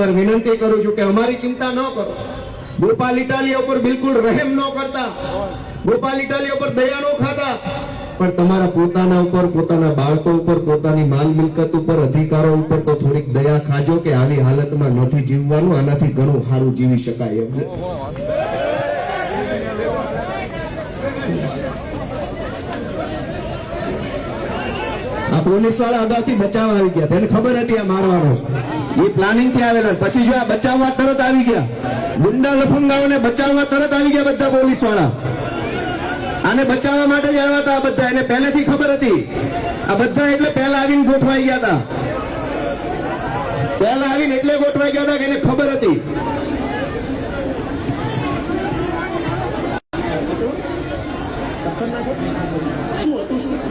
વારંવાર વિનંતી કરું છું કે અમારી ચિંતા ન કરો. ગોપાલ ઇટાલિયા ઉપર બિલકુલ રહેમ ન કરતા. ગોપાલ ઇટાલિયા ઉપર દયા ન ખાતા. પણ તમારા પોતાના ઉપર, પોતાના બાળકો ઉપર, પોતાની માલ મિલકત ઉપર, અધિકારો ઉપર તો થોડીક દયા ખાજો કે આવી હાલતમાં નથી જીવવાનું, આનાથી ઘણું સારું જીવી શકાય. એમ આ પોલીસવાળા અગાઉથી બચાવવા આવી ગયા. તેને ખબર હતી આ મારવાનો. એ પ્લાનિંગથી આવેલા. પછી જો આ બચાવવા તરત આવી ગયા. ગુંડા લફંગાઓને બચાવવા તરત આવી ગયા બધા પોલીસવાળા આને બચાવવા માટે જ આવ્યા હતા બધા. એને પહેલેથી ખબર હતી. આ બધા એટલે પહેલા આવીને ગોઠવાઈ ગયા હતા. પહેલા આવીને એટલે ગોઠવાઈ ગયા હતા કે એને ખબર હતી. શું હતું, શું?